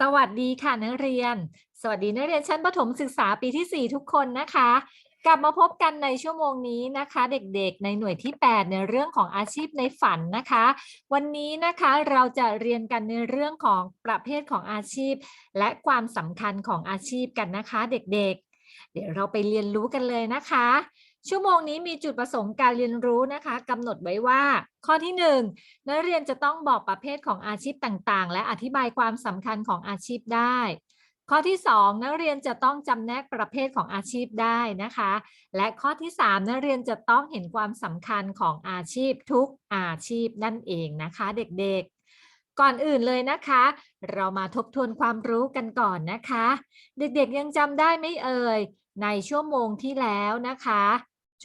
สวัสดีค่ะนักเรียน สวัสดีนักเรียนชั้นประถมศึกษาปีที่ 4 ทุกคนนะคะ กลับมาพบกันในชั่วโมงนี้นะคะ เด็กๆ ในหน่วยที่ 8 ในเรื่องของอาชีพในฝันนะคะ วันนี้นะคะเราจะเรียนกันในเรื่องของประเภทของอาชีพ และความสำคัญของอาชีพกันนะคะ เด็กๆ เดี๋ยวเราไปเรียนรู้กันเลยนะคะ ชั่วโมงนี้มีจุดประสงค์การเรียนรู้นะคะกำหนดไว้ว่า ข้อที่ 1 นักเรียนจะต้องบอกประเภทของอาชีพต่างๆ และอธิบายความสำคัญของอาชีพได้ ข้อที่ 2 นักเรียนจะต้องจำแนกประเภทของอาชีพได้นะคะ และข้อที่ 3 นักเรียนจะต้องเห็นความสำคัญของอาชีพทุกอาชีพนั่นเองนะคะเด็กๆก่อนอื่นเลยนะคะ เรามาทบทวนความรู้กันก่อนนะคะ เด็กๆยังจำได้ไหมเอ่ย ในชั่วโมงที่แล้วนะคะ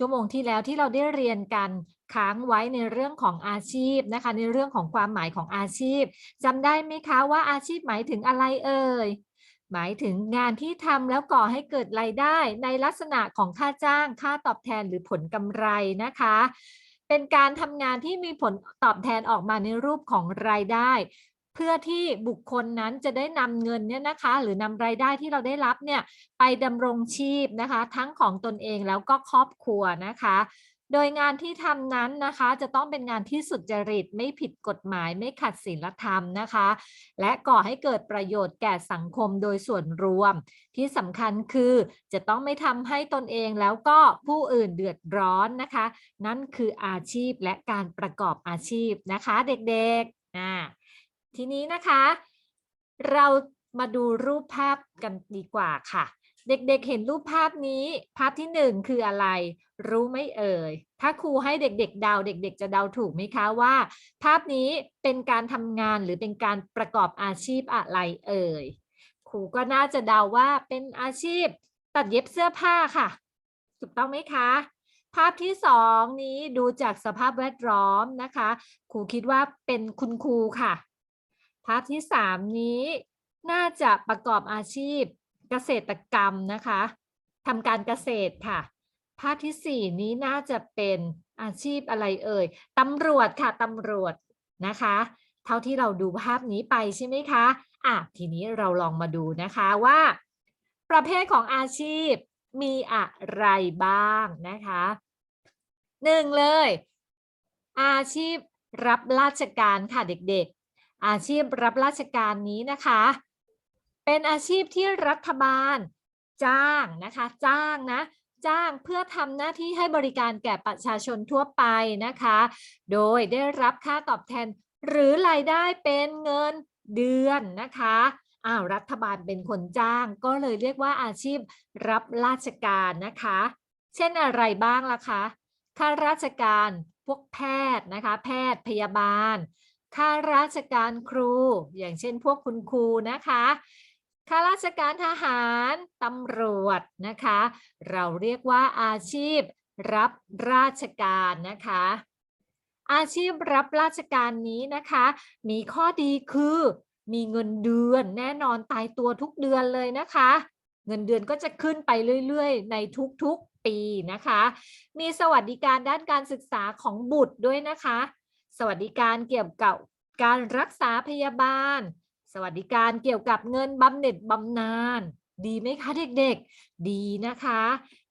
ชั่วโมงที่แล้วที่เราได้เรียนกันค้างไว้ในเรื่องของอาชีพนะคะ ในเรื่องของความหมายของอาชีพจำได้ไหมคะว่าอาชีพหมายถึงอะไรเอ่ยหมายถึงงานที่ทำแล้วก่อให้เกิดรายได้ ในลักษณะของค่าจ้าง ค่าตอบแทนหรือผลกำไรนะคะ เป็นการทำงานที่มีผลตอบแทนออกมาในรูปของรายได้ พื่อที่บุคคลนั้นจะได้นำเงินเนี่ยนะคะ หรือนำรายได้ที่เราได้รับเนี่ยไปดำรงชีพนะคะ ทั้งของตนเองแล้วก็ครอบครัวนะคะ โดยงานที่ทำนั้นนะคะ จะต้องเป็นงานที่สุจริตไม่ผิดกฎหมายไม่ขัดศีลธรรมนะคะ และก่อให้เกิดประโยชน์แก่สังคมโดยส่วนรวม ที่สำคัญคือจะต้องไม่ทำให้ตนเองแล้วก็ผู้อื่นเดือดร้อนนะคะ นั่นคืออาชีพและการประกอบอาชีพนะคะ เด็กๆอ่า ทีนี้นะคะ เรามาดูรูปภาพกันดีกว่าค่ะ เด็กๆเห็นรูปภาพนี้ ภาพที่หนึ่งคืออะไร รู้ไหมเอ่ย ถ้าครูให้เด็กๆเดาเด็ก ๆ จะเดาถูกไหมคะว่า ภาพนี้เป็นการทำงานหรือเป็นการประกอบอาชีพอะไรเอ่ย ครูก็น่าจะเดาว่าเป็นอาชีพตัดเย็บเสื้อผ้าค่ะ ถูกต้องไหมคะ ภาพที่สองนี้ดูจากสภาพแวดล้อมนะคะ ครูคิดว่าเป็นคุณครูค่ะ ภาพที่สามนี้น่าจะประกอบอาชีพเกษตรกรรมนะคะทำการเกษตรค่ะ ภาพที่สี่นี้น่าจะเป็นอาชีพอะไรเอ่ยตำรวจค่ะตำรวจนะคะ เท่าที่เราดูภาพนี้ไปใช่ไหมคะอะทีนี้เราลองมาดูนะคะว่า ประเภทของอาชีพมีอะไรบ้างนะคะหนึ่งเลย อาชีพรับราชการค่ะเด็ก อาชีพรับราชการนี้นะคะ เป็นอาชีพที่รัฐบาล จ้างนะคะ จ้างนะ จ้างเพื่อทำหน้าที่ให้บริการแก่ประชาชนทั่วไปนะคะ โดยได้รับค่าตอบแทน หรือรายได้เป็นเงินเดือนนะคะอ้าวรัฐบาลเป็นคนจ้างก็เลยเรียกว่าอาชีพรับราชการนะคะ เช่นอะไรบ้างล่ะคะข้าราชการพวกแพทย์นะคะ แพทย์พยาบาล ข้าราชการครู อย่างเช่นพวกคุณครูนะคะข้าราชการทหารตำรวจนะคะ เราเรียกว่าอาชีพรับราชการนะคะ อาชีพรับราชการนี้นะคะ มีข้อดีคือ มีเงินเดือนแน่นอนตายตัวทุกเดือนเลยนะคะ เงินเดือนก็จะขึ้นไปเรื่อยๆ ในทุกๆปีนะคะ มีสวัสดิการด้านการศึกษาของบุตรด้วยนะคะ สวัสดิการเกี่ยวกับการรักษาพยาบาล สวัสดิการเกี่ยวกับเงินบำเหน็จบำนาญดีไหมคะเด็กๆ ดีนะคะ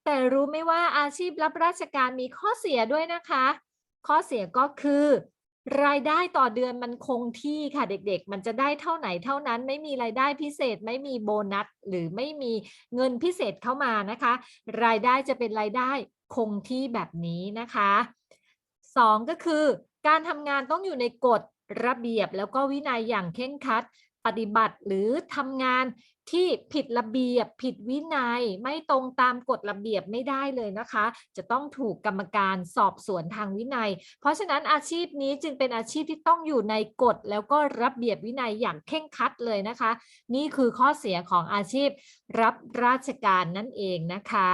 แต่รู้ไหมว่าอาชีพรับราชการมีข้อเสียด้วยนะคะ ข้อเสียก็คือ รายได้ต่อเดือนมันคงที่ค่ะเด็กๆ มันจะได้เท่าไหนเท่านั้น ไม่มีรายได้พิเศษไม่มีโบนัส หรือไม่มีเงินพิเศษเข้ามานะคะ รายได้จะเป็นรายได้คงที่แบบนี้นะคะสองก็คือ การทำงานต้องอยู่ในกฎระเบียบแล้วก็วินัยอย่างเคร่งครัด ปฏิบัติหรือทำงานที่ผิดระเบียบ ผิดวินัยไม่ตรงตามกฎระเบียบไม่ได้เลยนะคะ จะต้องถูกกรรมการสอบสวนทางวินัย เพราะฉะนั้นอาชีพนี้จึงเป็นอาชีพที่ต้องอยู่ในกฎแล้วก็ระเบียบวินัยอย่างเคร่งครัดเลยนะคะ นี่คือข้อเสียของอาชีพรับราชการนั่นเองนะคะ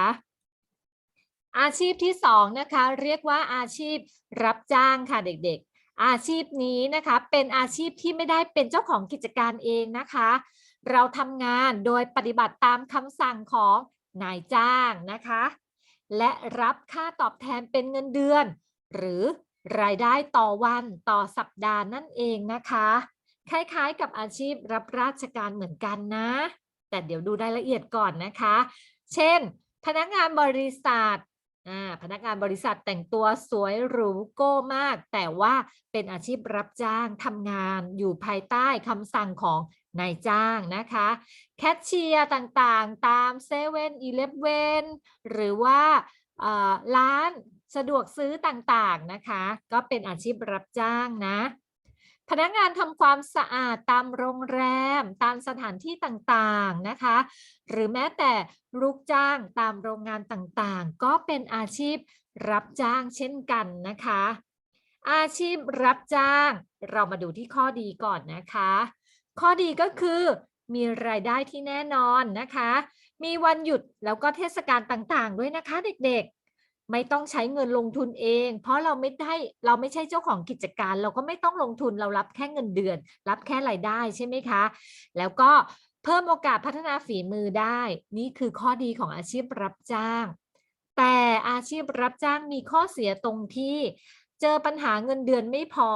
อาชีพที่สองนะคะเรียกว่าอาชีพรับจ้างค่ะเด็กๆ อาชีพนี้นะคะเป็นอาชีพที่ไม่ได้เป็นเจ้าของกิจการเองนะคะ เราทำงานโดยปฏิบัติตามคำสั่งของนายจ้างนะคะ และรับค่าตอบแทนเป็นเงินเดือน หรือรายได้ต่อวันต่อสัปดาห์นั่นเองนะคะ คล้ายๆกับอาชีพรับราชการเหมือนกันนะ แต่เดี๋ยวดูรายละเอียดก่อนนะคะ เช่น พนักงานบริษัท อ่าพนักงานบริษัทแต่งตัวสวยหรูโก้มาก แต่ว่าเป็นอาชีพรับจ้างทำงานอยู่ภายใต้คำสั่งของนายจ้างนะคะ แคชเชียร์ต่างๆ ตามเซเว่นอีเลฟเวนหรือว่าร้านสะดวกซื้อต่างๆนะคะ ก็เป็นอาชีพรับจ้างนะ พนักงานทำความสะอาดตามโรงแรม ตามสถานที่ต่างๆนะคะ หรือแม้แต่ลูกจ้างตามโรงงานต่างๆ ก็เป็นอาชีพรับจ้างเช่นกันนะคะ อาชีพรับจ้าง เรามาดูที่ข้อดีก่อนนะคะ ข้อดีก็คือมีรายได้ที่แน่นอนนะคะ มีวันหยุดแล้วก็เทศกาลต่างๆ ด้วยนะคะเด็กๆ ไม่ต้องใช้เงินลงทุนเอง เพราะเราไม่ได้เราไม่ใช่เจ้าของกิจการ เราก็ไม่ต้องลงทุนเรารับแค่เงินเดือน รับแค่รายได้ใช่ไหมคะ แล้วก็เพิ่มโอกาสพัฒนาฝีมือได้ นี่คือข้อดีของอาชีพรับจ้าง แต่อาชีพรับจ้างมีข้อเสียตรงที่เจอปัญหาเงินเดือนไม่พอ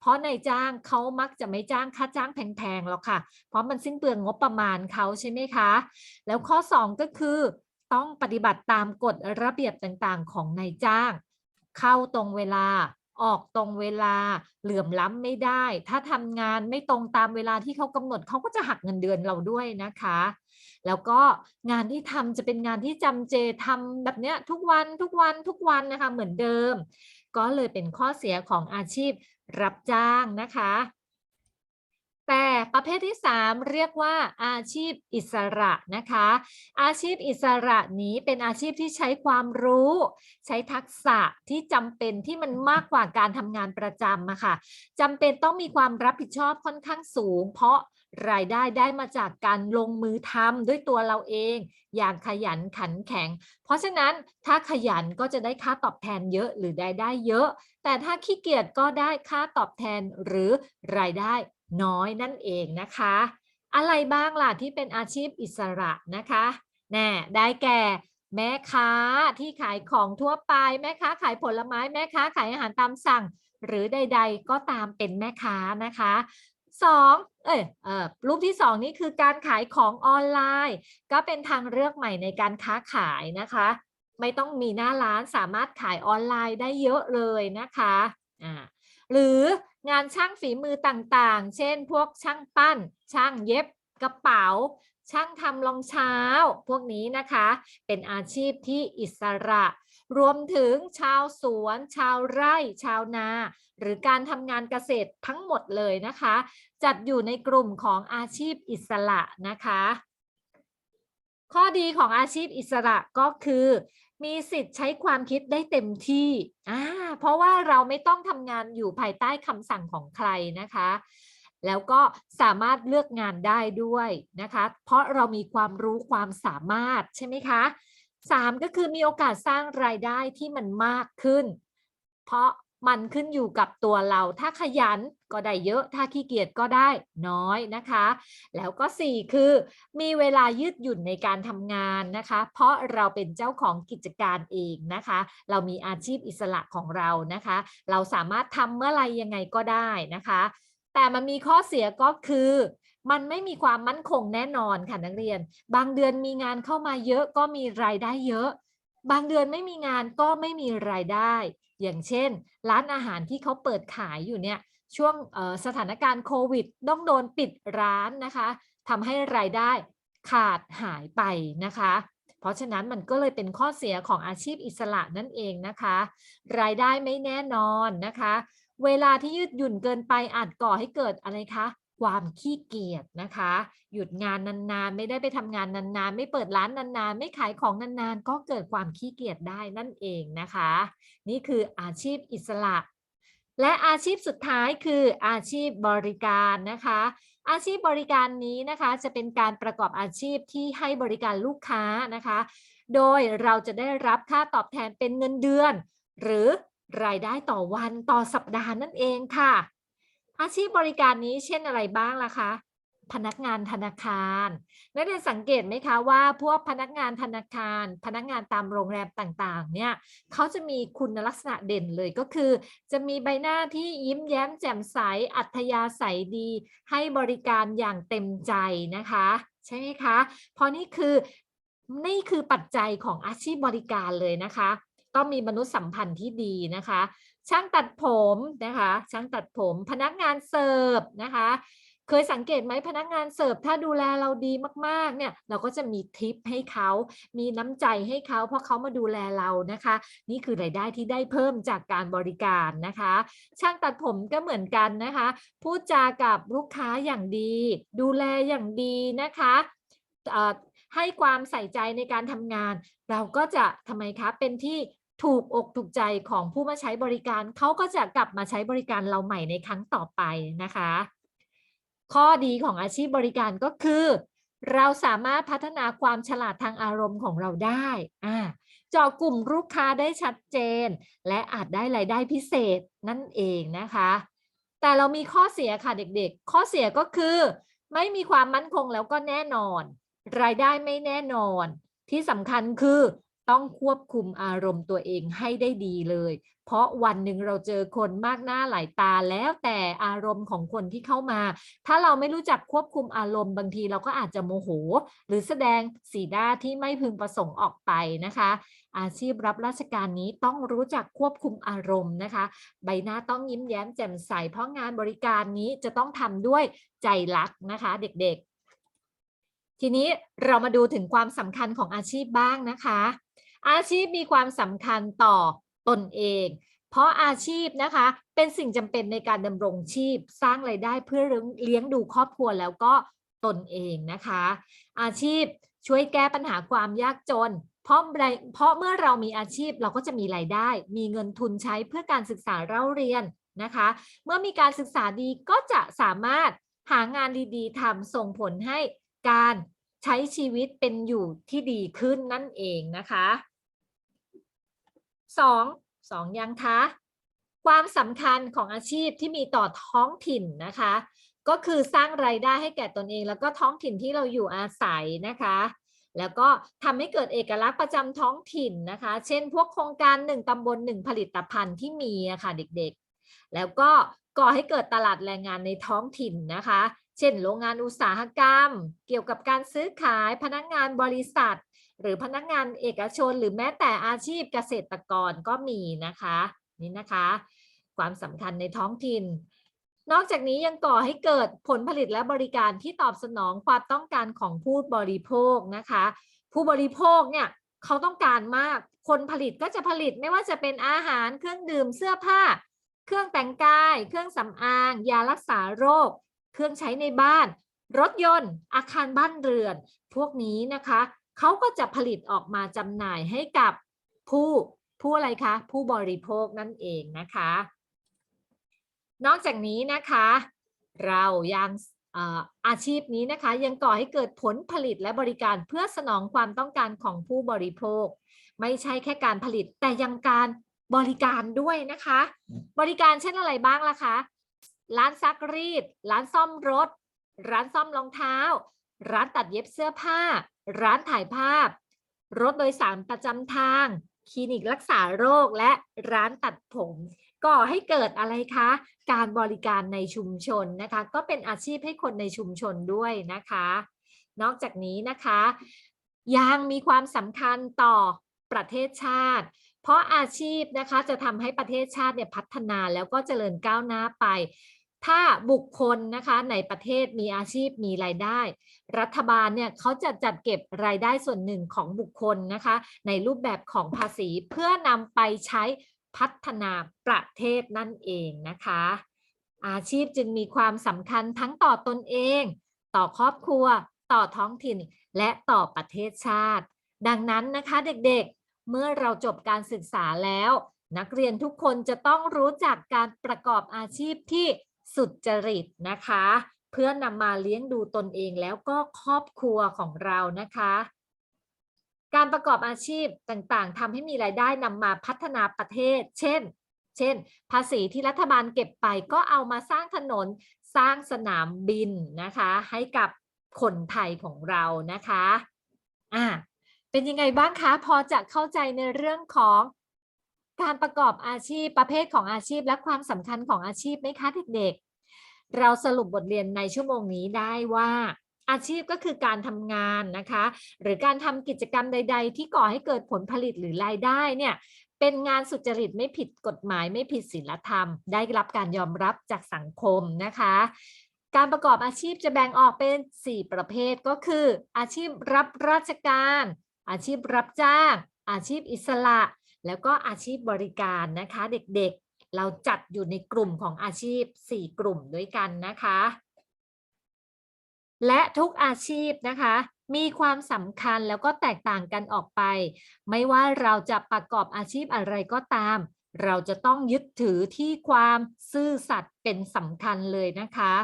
เพราะนายจ้างเขามักจะไม่จ้างค่าจ้างแพงๆหรอกค่ะ เพราะมันสิ้นเปลืองงบประมาณเขาใช่ไหมคะ แล้วข้อ 2 ก็คือ ต้องปฏิบัติตามกฎระเบียบต่างๆ ของนายจ้าง เข้าตรงเวลา ออกตรงเวลา เหลื่อมล้ำไม่ได้ ถ้าทำงานไม่ตรงตามเวลาที่เขากำหนดเขาก็จะหักเงินเดือนเราด้วยนะคะ แล้วก็งานที่ทำจะเป็นงานที่จำเจทำแบบเนี้ยทุกวันทุกวันทุกวันนะคะเหมือนเดิม ก็เลยเป็นข้อเสียของอาชีพรับจ้างนะคะ แต่ประเภทที่ 3 เรียกว่าอาชีพอิสระนะคะ อาชีพอิสระนี้เป็นอาชีพที่ใช้ความรู้ ใช้ทักษะที่จำเป็นที่มันมากกว่าการทำงานประจำอะค่ะจำเป็นต้องมีความรับผิดชอบค่อนข้างสูง เพราะรายได้ได้มาจากการลงมือทำด้วยตัวเราเอง อย่างขยันขันแข็ง เพราะฉะนั้นถ้าขยันก็จะได้ค่าตอบแทนเยอะหรือได้ได้เยอะ แต่ถ้าขี้เกียจก็ได้ค่าตอบแทนหรือรายได้ น้อยนั่นเองนะคะ อะไรบ้างล่ะที่เป็นอาชีพอิสระนะคะแน่ได้แก่แม่ค้าที่ขายของทั่วไป แม่ค้าขายผลไม้แม่ค้าขายอาหารตามสั่ง หรือใด ๆ ก็ตามเป็นแม่ค้านะคะสองเอ้ยเอ่อรูปที่สองนี่คือการขายของออนไลน์ ก็เป็นทางเลือกใหม่ในการค้าขายนะคะ ไม่ต้องมีหน้าร้านสามารถขายออนไลน์ได้เยอะเลยนะคะอ่าหรือ งานช่างฝีมือต่างๆ เช่น พวกช่างปั้น ช่างเย็บกระเป๋า ช่างทำรองเท้า พวกนี้นะคะ เป็นอาชีพที่อิสระ รวมถึงชาวสวน ชาวไร่ ชาวนา หรือการทำงานเกษตรทั้งหมดเลยนะคะ จัดอยู่ในกลุ่มของอาชีพอิสระนะคะข้อดีของอาชีพอิสระก็คือ มีสิทธิ์ใช้ความคิดได้เต็มที่อ่าเพราะว่าเราไม่ต้องทำงานอยู่ภายใต้คำสั่งของใครนะคะ แล้วก็สามารถเลือกงานได้ด้วยนะคะ เพราะเรามีความรู้ความสามารถใช่ไหมคะสามก็คือมีโอกาสสร้างรายได้ที่มันมากขึ้น เพราะ มันขึ้นอยู่กับตัวเรา ถ้าขยันก็ได้เยอะ ถ้าขี้เกียจก็ได้น้อยนะคะ แล้วก็ 4 คือ มีเวลายืดหยุ่นในการทำงานนะคะ เพราะเราเป็นเจ้าของกิจการเองนะคะ เรามีอาชีพอิสระของเรานะคะ เราสามารถทำเมื่อไรยังไงก็ได้นะคะ แต่มันมีข้อเสียก็คือมันไม่มีความมั่นคงแน่นอนค่ะนักเรียน บางเดือนมีงานเข้ามาเยอะก็มีรายได้เยอะ บางเดือนไม่มีงานก็ไม่มีรายได้ อย่างเช่น ร้านอาหารที่เขาเปิดขายอยู่เนี่ยช่วงสถานการณ์โควิด ต้องโดนปิดร้านนะคะทำให้รายได้ขาดหายไปนะคะ เพราะฉะนั้นมันก็เลยเป็นข้อเสียของอาชีพอิสระนั่นเองนะคะ รายได้ไม่แน่นอนนะคะ เวลาที่ยืดหยุ่นเกินไปอาจก่อให้เกิดอะไรคะ ความขี้เกียจนะคะ หยุดงานนานๆ ไม่ได้ไปทำงานนานๆ ไม่เปิดร้านนานๆ ไม่ขายของนานๆ ก็เกิดความขี้เกียจได้นั่นเองนะคะ นี่คืออาชีพอิสระ และอาชีพสุดท้ายคืออาชีพบริการนะคะ อาชีพบริการนี้นะคะจะเป็นการประกอบอาชีพที่ให้บริการลูกค้านะคะ โดยเราจะได้รับค่าตอบแทนเป็นเงินเดือน หรือรายได้ต่อวันต่อสัปดาห์นั่นเองค่ะ อาชีพบริการนี้เช่นอะไรบ้างล่ะคะ พนักงานธนาคาร นักเรียนสังเกตไหมคะว่า พวกพนักงานธนาคาร พนักงานตามโรงแรมต่างๆ เนี่ยเขาจะมีคุณลักษณะเด่นเลยก็คือ จะมีใบหน้าที่ยิ้มแย้มแจ่มใส อัธยาศัยดี ให้บริการอย่างเต็มใจนะคะ ใช่ไหมคะ เพราะนี่คือนี่คือปัจจัยของอาชีพบริการเลยนะคะ ต้องมีมนุษยสัมพันธ์ที่ดีนะคะ ช่างตัดผมนะคะ ช่างตัดผมพนักงานเสิร์ฟนะคะ เคยสังเกตไหมพนักงานเสิร์ฟถ้าดูแลเราดีมากๆเนี่ยเราก็จะมีทิปให้เขา มีน้ำใจให้เขา เพราะเขามาดูแลเรานะคะ นี่คือรายได้ที่ได้เพิ่มจากการบริการนะคะ ช่างตัดผมก็เหมือนกันนะคะพูดจากับลูกค้าอย่างดี ดูแลอย่างดีนะคะให้ความใส่ใจในการทำงาน เราก็จะทำไมคะเป็นที่ ถูกอกถูกใจของผู้มาใช้บริการ เขาก็จะกลับมาใช้บริการเราใหม่ในครั้งต่อไปนะคะ ข้อดีของอาชีพบริการก็คือ เราสามารถพัฒนาความฉลาดทางอารมณ์ของเราได้อ่าเจาะกลุ่มลูกค้าได้ชัดเจน และอาจได้รายได้พิเศษนั่นเองนะคะ แต่เรามีข้อเสียค่ะเด็กๆ ข้อเสียก็คือ ไม่มีความมั่นคงแล้วก็แน่นอน รายได้ไม่แน่นอน ที่สำคัญคือ ต้องควบคุมอารมณ์ตัวเองให้ได้ดีเลย เพราะวันหนึ่งเราเจอคนมากหน้าหลายตาแล้วแต่อารมณ์ของคนที่เข้ามา ถ้าเราไม่รู้จักควบคุมอารมณ์บางทีเราก็อาจจะโมโห หรือแสดงสีหน้าที่ไม่พึงประสงค์ออกไปนะคะ อาชีพรับราชการนี้ต้องรู้จักควบคุมอารมณ์นะคะ ใบหน้าต้องยิ้มแย้มแจ่มใสเพราะงานบริการนี้จะต้องทำด้วยใจรักนะคะ เด็กๆ ทีนี้เรามาดูถึงความสำคัญของอาชีพบ้างนะคะ อาชีพมีความสำคัญต่อตนเอง เพราะอาชีพนะคะเป็นสิ่งจำเป็นในการดำรงชีพ สร้างไรายได้เพื่อเลี้ยงดูครอบครัวแล้วก็ตนเองนะคะ อาชีพช่วยแก้ปัญหาความยากจน เพราะไรเพราะเมื่อเรามีอาชีพเราก็จะมีรายได้ มีเงินทุนใช้เพื่อการศึกษาเล่าเรียนนะคะ เมื่อมีการศึกษาดีก็จะสามารถหางานดีๆทำส่งผลให้การใช้ชีวิตเป็นอยู่ที่ดีขึ้นนั่นเองนะคะ สองสองยังคะ ความสำคัญของอาชีพที่มีต่อท้องถิ่นนะคะ ก็คือสร้างไรายได้ให้แก่ตนเอง แล้วก็ท้องถิ่นที่เราอยู่อาศัยนะคะ แล้วก็ทำให้เกิดเอกลักษณ์ประจำท้องถิ่นนะคะ เช่น พวกโครงการหนึ่งตำบลหนึ่งผลิตภัณฑ์ที่มีอะค่ะเด็กๆ แล้วก็ก่อให้เกิดตลาดแรงงานในท้องถิ่นนะคะ เช่น โรงงานอุตสาหกรรม เกี่ยวกับการซื้อขายพนักงานบริษัท หรือพนักงานเอกชนหรือแม้แต่อาชีพเกษตรกรก็มีนะคะนี่นะคะ ความสำคัญในท้องถิ่น นอกจากนี้ยังก่อให้เกิดผลผลิตและบริการที่ตอบสนองความต้องการของผู้บริโภคนะคะ ผู้บริโภคเนี่ยเขาต้องการมากคนผลิตก็จะผลิตไม่ว่าจะเป็นอาหารเครื่องดื่มเสื้อผ้า เครื่องแต่งกาย เครื่องสำอาง ยารักษาโรค เครื่องใช้ในบ้าน รถยนต์ อาคารบ้านเรือน พวกนี้นะคะ เขาก็จะผลิตออกมาจำหน่ายให้กับผู้ผู้อะไรคะ ผู้บริโภคนั่นเองนะคะ นอกจากนี้นะคะ เรายังเอ่ออาชีพนี้นะคะยังก่อให้เกิดผลผลิตและบริการเพื่อสนองความต้องการของผู้บริโภค ไม่ใช่แค่การผลิตแต่ยังการบริการด้วยนะคะ บริการเช่นอะไรบ้างล่ะคะ ร้านซักรีด ร้านซ่อมรถ ร้านซ่อมรองเท้า ร้านตัดเย็บเสื้อผ้า ร้านถ่ายภาพ รถโดยสารประจำทาง คลินิกรักษาโรคและร้านตัดผม ก่อให้เกิดอะไรคะ การบริการในชุมชนนะคะ ก็เป็นอาชีพให้คนในชุมชนด้วยนะคะ นอกจากนี้นะคะ ยังมีความสำคัญต่อประเทศชาติ เพราะอาชีพนะคะจะทำให้ประเทศชาติเนี่ยพัฒนาแล้วก็เจริญก้าวหน้าไป ถ้าบุคคลนะคะในประเทศมีอาชีพมีรายได้ รัฐบาลเนี่ยเขาจะจัดเก็บรายได้ส่วนหนึ่งของบุคคลนะคะ ในรูปแบบของภาษีเพื่อนำไปใช้พัฒนาประเทศนั่นเองนะคะ อาชีพจึงมีความสำคัญทั้งต่อตนเอง ต่อครอบครัว ต่อท้องถิ่น และต่อประเทศชาติ ดังนั้นนะคะเด็กๆ เมื่อเราจบการศึกษาแล้ว นักเรียนทุกคนจะต้องรู้จักการประกอบอาชีพที่ สุจริตนะคะ เพื่อนำมาเลี้ยงดูตนเองแล้วก็ครอบครัวของเรานะคะ การประกอบอาชีพต่างๆทำให้มีรายได้นำมาพัฒนาประเทศ เช่น เช่น ภาษีที่รัฐบาลเก็บไปก็เอามาสร้างถนนสร้างสนามบินนะคะ ให้กับคนไทยของเรานะคะอะเป็นยังไงบ้างคะ พอจะเข้าใจในเรื่องของ การประกอบอาชีพประเภทของอาชีพและความสำคัญของอาชีพไหมคะเด็กๆ เราสรุปบทเรียนในชั่วโมงนี้ได้ว่าอาชีพก็คือการทำงานนะคะ หรือการทำกิจกรรมใด ๆ ที่ก่อให้เกิดผลผลิตหรือรายได้เนี่ยเป็นงานสุจริตไม่ผิดกฎหมายไม่ผิดศีลธรรม ได้รับการยอมรับจากสังคมนะคะ การประกอบอาชีพจะแบ่งออกเป็น 4 ประเภทก็คือ อาชีพรับราชการ อาชีพรับจ้าง อาชีพอิสระ แล้วก็อาชีพบริการนะคะเด็กๆ เราจัดอยู่ในกลุ่มของอาชีพ 4 กลุ่มด้วยกันนะคะ และทุกอาชีพนะคะ มีความสำคัญแล้วก็แตกต่างกันออกไป ไม่ว่าเราจะประกอบอาชีพอะไรก็ตาม เราจะต้องยึดถือที่ความซื่อสัตย์เป็นสำคัญเลยนะคะ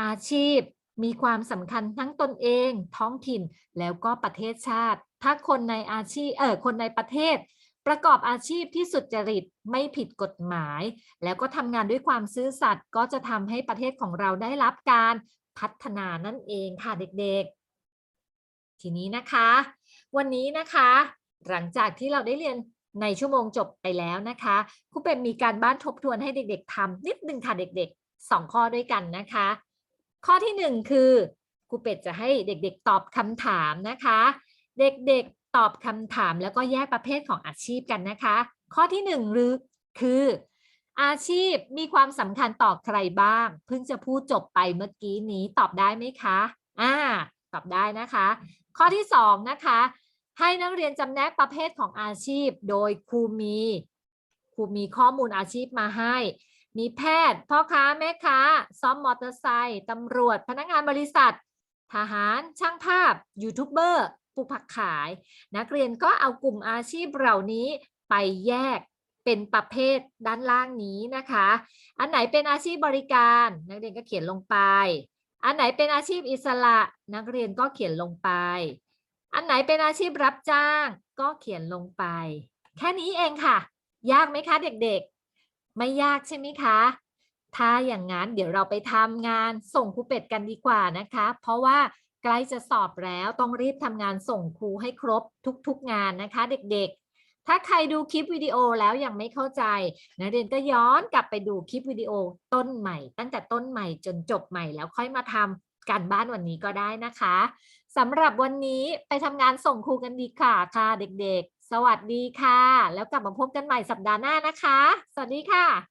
อาชีพมีความสำคัญทั้งตนเอง ท้องถิ่นแล้วก็ประเทศชาติ ถ้าคนในอาชีพเออคนในประเทศ ประกอบอาชีพที่สุจริตไม่ผิดกฎหมาย แล้วก็ทำงานด้วยความซื่อสัตย์ก็จะทำให้ประเทศของเราได้รับการพัฒนานั่นเองค่ะเด็กๆ ทีนี้นะคะ วันนี้นะคะ หลังจากที่เราได้เรียนในชั่วโมงจบไปแล้วนะคะครูเป็นมีการบ้านทบทวนให้เด็ก ๆทำนิดนึงค่ะเด็กๆสองข้อด้วยกันนะคะ ข้อที่หนึ่งคือครูเป็ดจะให้เด็กๆ ตอบคำถามนะคะ เด็กๆ ตอบคำถามแล้วก็แยกประเภทของอาชีพกันนะคะ ข้อที่หนึ่งหรือคือ อาชีพมีความสำคัญต่อใครบ้าง เพิ่งจะพูดจบไปเมื่อกี้นี้ตอบได้ไหมคะอ่าตอบได้นะคะ ข้อที่สองนะคะ ให้นักเรียนจำแนกประเภทของอาชีพ โดยครูมีครูมีข้อมูลอาชีพมาให้ มีแพทย์ พ่อค้าแม่ค้าซ้อมมอเตอร์ไซค์ตำรวจ พนักงานบริษัท ทหาร ช่างภาพยูทูบเบอร์ ปลูกผักขาย นักเรียนก็เอากลุ่มอาชีพเหล่านี้ไปแยกเป็นประเภทด้านล่างนี้นะคะ อันไหนเป็นอาชีพบริการ นักเรียนก็เขียนลงไป อันไหนเป็นอาชีพอิสระ นักเรียนก็เขียนลงไป อันไหนเป็นอาชีพรับจ้าง ก็เขียนลงไป แค่นี้เองค่ะ ยากไหมคะเด็กๆ ไม่ยากใช่ไหมคะ ถ้าอย่างนั้นเดี๋ยวเราไปทำงานส่งครูเป็ดกันดีกว่านะคะ เพราะว่า ใกล้จะสอบแล้วต้องรีบทำงานส่งครูให้ครบทุกๆงานนะคะ เด็กๆ ถ้าใครดูคลิปวิดีโอแล้วยังไม่เข้าใจ นักเรียนก็ย้อนกลับไปดูคลิปวิดีโอต้นใหม่ ตั้งแต่ต้นใหม่จนจบใหม่แล้วค่อยมาทำการบ้านวันนี้ก็ได้นะคะสำหรับวันนี้ไปทำงานส่งครูกันดีค่ะค่ะ เด็กๆ สวัสดีค่ะ แล้วกลับมาพบกันใหม่สัปดาห์หน้านะคะ สวัสดีค่ะ